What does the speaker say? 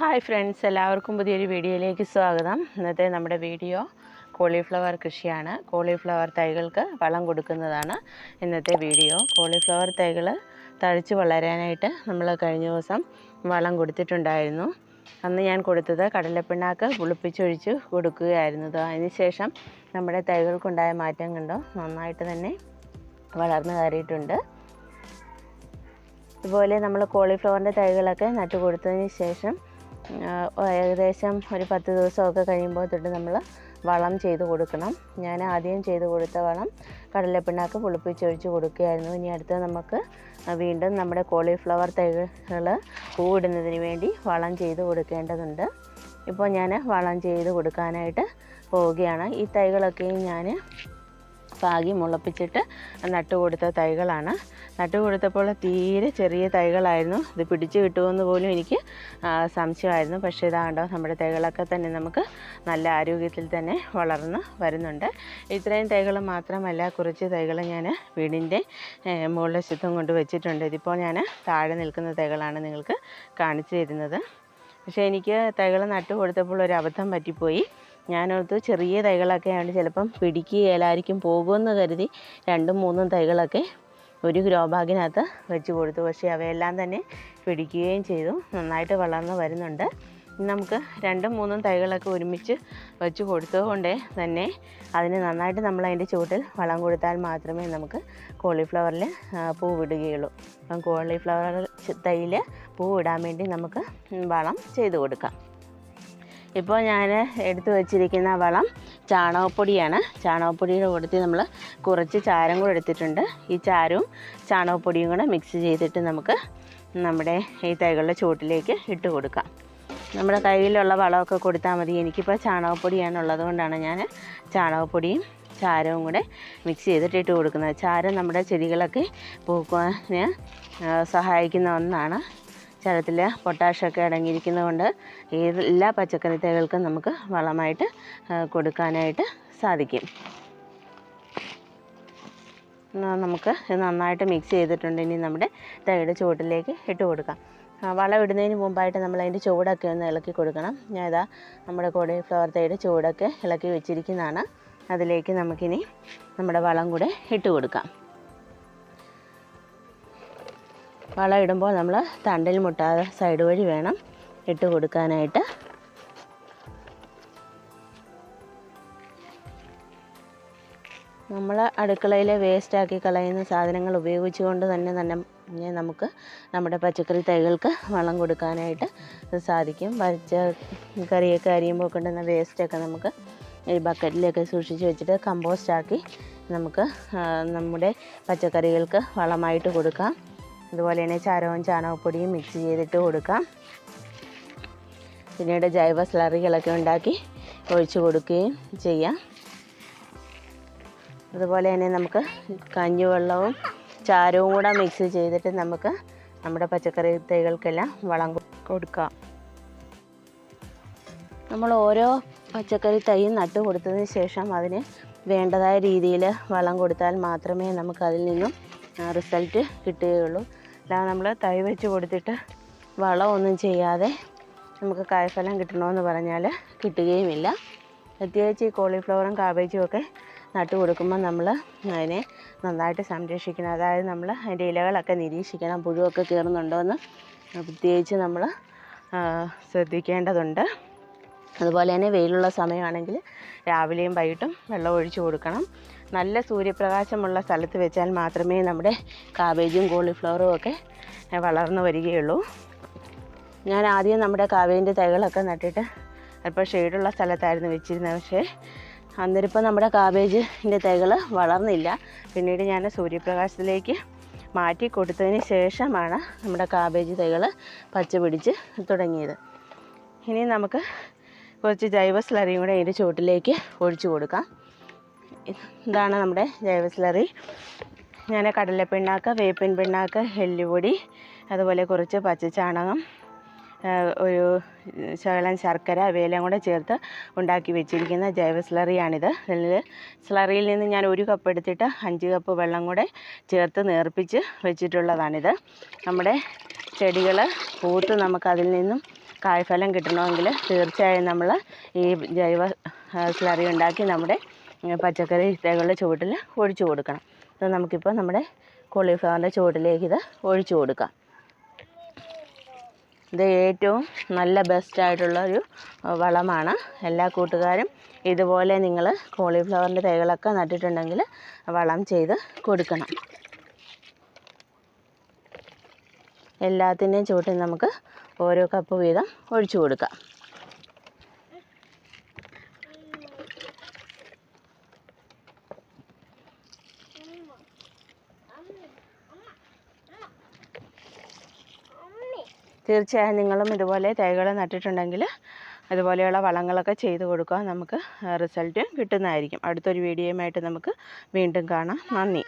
Hi friends എല്ലാവർക്കും പുതിയൊരു വീഡിയോയിലേക്ക് സ്വാഗതം. ഇന്നത്തെ നമ്മുടെ വീഡിയോ കോളിഫ്ലവർ കൃഷിയാണ്. കോളിഫ്ലവർ തൈകൾക്ക് വളം കൊടുക്കുന്നതാണ് ഇന്നത്തെ വീഡിയോ. കോളിഫ്ലവർ തൈകൾ തഴച്ച് വളരാനായിട്ട് നമ്മൾ കഴിഞ്ഞ ദിവസം വളം കൊടുത്തിട്ടുണ്ടായിരുന്നു. അന്ന് ഞാൻ കൊടുത്തത് കടലപ്പിണ്ണാക്ക് പുളിപ്പിച്ചൊഴിച്ച് കൊടുക്കുകയായിരുന്നു. അതിനുശേഷം നമ്മുടെ തൈകൾക്കുണ്ടായ മാറ്റം കണ്ടോ? നന്നായിട്ട് തന്നെ വളർന്നു കയറിയിട്ടുണ്ട്. ഇതുപോലെ നമ്മൾ കോളിഫ്ലവറിന്റെ തൈകളൊക്കെ നട്ടു കൊടുത്തതിന് ശേഷം ഏകദേശം ഒരു പത്ത് ദിവസമൊക്കെ കഴിയുമ്പോൾ തൊട്ട് നമ്മൾ വളം ചെയ്ത് കൊടുക്കണം. ഞാൻ ആദ്യം ചെയ്ത് കൊടുത്ത വളം കടലപ്പിണ്ണാക്ക് പുളിപ്പിച്ചൊഴിച്ച് കൊടുക്കുകയായിരുന്നു. ഇനി അടുത്ത് നമുക്ക് വീണ്ടും നമ്മുടെ കോളിഫ്ലവർ തൈകൾ പൂവിടുന്നതിന് വേണ്ടി വളം ചെയ്ത് കൊടുക്കേണ്ടതുണ്ട്. ഇപ്പോൾ ഞാൻ വളം ചെയ്ത് കൊടുക്കാനായിട്ട് പോവുകയാണ്. ഈ തൈകളൊക്കെയും ഞാൻ പാകി മുളപ്പിച്ചിട്ട് നട്ടു കൊടുത്ത തൈകളാണ്. നട്ടു കൊടുത്തപ്പോൾ തീരെ ചെറിയ തൈകളായിരുന്നു. ഇത് പിടിച്ച് കിട്ടുമെന്ന് പോലും എനിക്ക് സംശയമായിരുന്നു. പക്ഷേ ഇതാണ്ടോ നമ്മുടെ തൈകളൊക്കെ തന്നെ നമുക്ക് നല്ല ആരോഗ്യത്തിൽ തന്നെ വളർന്ന് വരുന്നുണ്ട്. ഇത്രയും തൈകൾ മാത്രമല്ല കുറച്ച് തൈകൾ ഞാൻ വീടിന്റെ മുകളിൽ ശുദ്ധം കൊണ്ട് വെച്ചിട്ടുണ്ട്. ഇതിപ്പോൾ ഞാൻ താഴെ നിൽക്കുന്ന തൈകളാണ് നിങ്ങൾക്ക് കാണിച്ചു തരുന്നത്. പക്ഷേ എനിക്ക് തൈകൾ നട്ടു കൊടുത്തപ്പോൾ ഒരു അബദ്ധം പറ്റിപ്പോയി. ഞാനോർത്ത് ചെറിയ തൈകളൊക്കെ ആയതുകൊണ്ട് ചിലപ്പം പിടിക്കുകയില്ലായിരിക്കും പോകുമെന്ന് കരുതി രണ്ടും മൂന്നും തൈകളൊക്കെ ഒരു ഗ്രോ ബാഗിനകത്ത് വെച്ച് കൊടുത്തു. പക്ഷേ അവയെല്ലാം തന്നെ പിടിക്കുകയും ചെയ്തു. നന്നായിട്ട് വളർന്ന് വരുന്നുണ്ട്. നമുക്ക് രണ്ടും മൂന്നും തൈകളൊക്കെ ഒരുമിച്ച് വെച്ച് കൊടുത്തതുകൊണ്ട് തന്നെ അതിന് നന്നായിട്ട് നമ്മൾ അതിന്റെ ചുവട്ടിൽ വളം കൊടുത്താൽ മാത്രമേ നമുക്ക് കോളിഫ്ലവറിൽ പൂ വിടുകയുള്ളൂ. അപ്പം കോളിഫ്ലവർ തൈയിൽ പൂ ഇടാൻ വേണ്ടി നമുക്ക് വളം ചെയ്ത് കൊടുക്കാം. ഇപ്പോൾ ഞാൻ എടുത്തു വച്ചിരിക്കുന്ന വളം ചാണകപ്പൊടിയാണ്. ചാണകപ്പൊടിയുടെ കൂട്ടത്തിൽ നമ്മൾ കുറച്ച് ചാരം കൂടെ എടുത്തിട്ടുണ്ട്. ഈ ചാരവും ചാണകപ്പൊടിയും കൂടെ മിക്സ് ചെയ്തിട്ട് നമുക്ക് നമ്മുടെ ഈ തൈകളുടെ ചുവട്ടിലേക്ക് ഇട്ട് കൊടുക്കാം. നമ്മുടെ കയ്യിലുള്ള വളമൊക്കെ കൊടുത്താൽ മതി. എനിക്കിപ്പോൾ ചാണകപ്പൊടിയാണ് ഉള്ളത് കൊണ്ടാണ് ഞാൻ ചാണകപ്പൊടിയും ചാരവും കൂടെ മിക്സ് ചെയ്തിട്ട് ഇട്ട് കൊടുക്കുന്നത്. ചാരം നമ്മുടെ ചെടികളൊക്കെ പൂക്കുവാന് സഹായിക്കുന്ന ഒന്നാണ്. ചരത്തിൽ പൊട്ടാഷൊക്കെ അടങ്ങിയിരിക്കുന്നതുകൊണ്ട് ഏത് എല്ലാ പച്ചക്കറി തൈകൾക്കും നമുക്ക് വളമായിട്ട് കൊടുക്കാനായിട്ട് സാധിക്കും. നമുക്ക് നന്നായിട്ട് മിക്സ് ചെയ്തിട്ടുണ്ട്. ഇനി നമ്മുടെ തൈയുടെ ചുവട്ടിലേക്ക് ഇട്ട് കൊടുക്കാം. ആ, വളം ഇടുന്നതിന് മുമ്പായിട്ട് നമ്മൾ അതിന്റെ ചുവടൊക്കെ ഒന്ന് ഇളക്കി കൊടുക്കണം. ഞാൻ ഇതാ നമ്മുടെ കോടി ഫ്ലവർ തൈയുടെ ചുവടൊക്കെ ഇളക്കി വെച്ചിരിക്കുന്നതാണ്. അതിലേക്ക് നമുക്കിനി നമ്മുടെ വളം കൂടെ ഇട്ട് കൊടുക്കാം. വളം ഇടുമ്പോൾ നമ്മൾ തണ്ടിൽ മുട്ടാതെ സൈഡ് വഴി വേണം ഇട്ട് കൊടുക്കാനായിട്ട്. നമ്മൾ അടുക്കളയിലെ വേസ്റ്റാക്കി കളയുന്ന സാധനങ്ങൾ ഉപയോഗിച്ചുകൊണ്ട് തന്നെ തന്നെ നമുക്ക് നമ്മുടെ പച്ചക്കറി തൈകൾക്ക് വളം കൊടുക്കാനായിട്ട് സാധിക്കും. പച്ച കറിയൊക്കെ അരിയുമ്പോൾ കൊണ്ടുവന്ന വേസ്റ്റൊക്കെ നമുക്ക് ഈ ബക്കറ്റിലൊക്കെ സൂക്ഷിച്ച് വെച്ചിട്ട് കമ്പോസ്റ്റാക്കി നമുക്ക് നമ്മുടെ പച്ചക്കറികൾക്ക് വളമായിട്ട് കൊടുക്കാം. അതുപോലെ തന്നെ ചാരവും ചാണകപ്പൊടിയും മിക്സ് ചെയ്തിട്ട് കൊടുക്കാം. പിന്നീട് ജൈവ സ്ലറികളൊക്കെ ഉണ്ടാക്കി ഒഴിച്ചു കൊടുക്കുകയും ചെയ്യാം. അതുപോലെ തന്നെ നമുക്ക് കഞ്ഞിവെള്ളവും ചാരവും കൂടെ മിക്സ് ചെയ്തിട്ട് നമുക്ക് നമ്മുടെ പച്ചക്കറി തൈകൾക്കെല്ലാം വളം കൊടുക്കാം. നമ്മൾ ഓരോ പച്ചക്കറി തൈയും നട്ടു കൊടുത്തതിന് ശേഷം അതിന് വേണ്ടതായ രീതിയിൽ വളം കൊടുത്താൽ മാത്രമേ നമുക്ക് അതിൽ നിന്നും റിസൾട്ട് കിട്ടുകയുള്ളൂ. അല്ലാതെ നമ്മൾ തൈ വെച്ച് കൊടുത്തിട്ട് വളമൊന്നും ചെയ്യാതെ നമുക്ക് കായ്ഫലം കിട്ടണമെന്ന് പറഞ്ഞാൽ കിട്ടുകയുമില്ല. പ്രത്യേകിച്ച് ഈ കോളിഫ്ലവറും കാബേജും ഒക്കെ നട്ടു കൊടുക്കുമ്പോൾ നമ്മൾ അതിനെ നന്നായിട്ട് സംരക്ഷിക്കണം. അതായത് നമ്മൾ അതിന്റെ ഇലകളൊക്കെ നിരീക്ഷിക്കണം. പുഴുവൊക്കെ കയറുന്നുണ്ടോ എന്ന് പ്രത്യേകിച്ച് നമ്മൾ ശ്രദ്ധിക്കേണ്ടതുണ്ട്. അതുപോലെ തന്നെ വെയിലുള്ള സമയമാണെങ്കിൽ രാവിലെയും വൈകിട്ടും വെള്ളം ഒഴിച്ചു കൊടുക്കണം. നല്ല സൂര്യപ്രകാശമുള്ള സ്ഥലത്ത് വെച്ചാൽ മാത്രമേ നമ്മുടെ കാബേജും കോളിഫ്ലവറും ഒക്കെ വളർന്നു വരികയുള്ളൂ. ഞാൻ ആദ്യം നമ്മുടെ കാവേന്റെ തൈകളൊക്കെ നട്ടിട്ട് അല്പം ഷെയ്ഡുള്ള സ്ഥലത്തായിരുന്നു വെച്ചിരുന്നത്. പക്ഷേ അന്നേരപ്പം നമ്മുടെ കാബേജിന്റെ തൈകൾ വളർന്നില്ല. പിന്നീട് ഞാൻ സൂര്യപ്രകാശത്തിലേക്ക് മാറ്റി കൊടുത്തതിന് ശേഷമാണ് നമ്മുടെ കാബേജ് തൈകൾ പച്ച പിടിച്ച് തുടങ്ങിയത്. ഇനി നമുക്ക് കുറച്ച് ജൈവ സ്ലറിയും കൂടെ അതിന്റെ ചുവട്ടിലേക്ക് ഒഴിച്ചു കൊടുക്കാം. ഇതാണ് നമ്മുടെ ജൈവ സ്ലറി. ഞാൻ കടലപ്പിണ്ണാക്ക് വേപ്പിൻ പിണ്ണാക്ക് എല്ലുപൊടി അതുപോലെ കുറച്ച് പച്ചച്ചാണകം ഒരു ശകലം ശർക്കര അവയെല്ലാം കൂടെ ചേർത്ത് ഉണ്ടാക്കി വെച്ചിരിക്കുന്ന ജൈവ സ്ലറിയാണിത്. ഇതിൽ സ്ലറിയിൽ നിന്ന് ഞാൻ ഒരു കപ്പ് എടുത്തിട്ട് അഞ്ച് കപ്പ് വെള്ളം കൂടെ ചേർത്ത് നേർപ്പിച്ച് വെച്ചിട്ടുള്ളതാണിത്. നമ്മുടെ ചെടികൾ പൂത്ത് നമുക്കതിൽ നിന്നും കായ്ഫലം കിട്ടണമെങ്കിൽ തീർച്ചയായും നമ്മൾ ഈ ജൈവ സ്ലറി ഉണ്ടാക്കി നമ്മുടെ പച്ചക്കറി തൈകളുടെ ചുവട്ടിൽ ഒഴിച്ചു കൊടുക്കണം. ഇത് നമുക്കിപ്പോൾ നമ്മുടെ കോളിഫ്ലവറിന്റെ ചുവട്ടിലേക്ക് ഇത് ഒഴിച്ചു കൊടുക്കാം. ഇത് ഏറ്റവും നല്ല ബെസ്റ്റായിട്ടുള്ള ഒരു വളമാണ്. എല്ലാ കൂട്ടുകാരും ഇതുപോലെ നിങ്ങൾ കോളിഫ്ലവറിന്റെ തൈകളൊക്കെ നട്ടിട്ടുണ്ടെങ്കിൽ വളം ചെയ്ത് കൊടുക്കണം. എല്ലാത്തിന്റെയും ചുവട്ടിൽ നമുക്ക് ഓരോ കപ്പ് വീതം ഒഴിച്ചു കൊടുക്കാം. തീർച്ചയായും നിങ്ങളും ഇതുപോലെ തൈകൾ നട്ടിട്ടുണ്ടെങ്കിൽ അതുപോലെയുള്ള വളങ്ങളൊക്കെ ചെയ്ത് കൊടുക്കുക. നമുക്ക് റിസൾട്ട് കിട്ടുന്നതായിരിക്കും. അടുത്തൊരു വീഡിയോയുമായിട്ട് നമുക്ക് വീണ്ടും കാണാം. നന്ദി.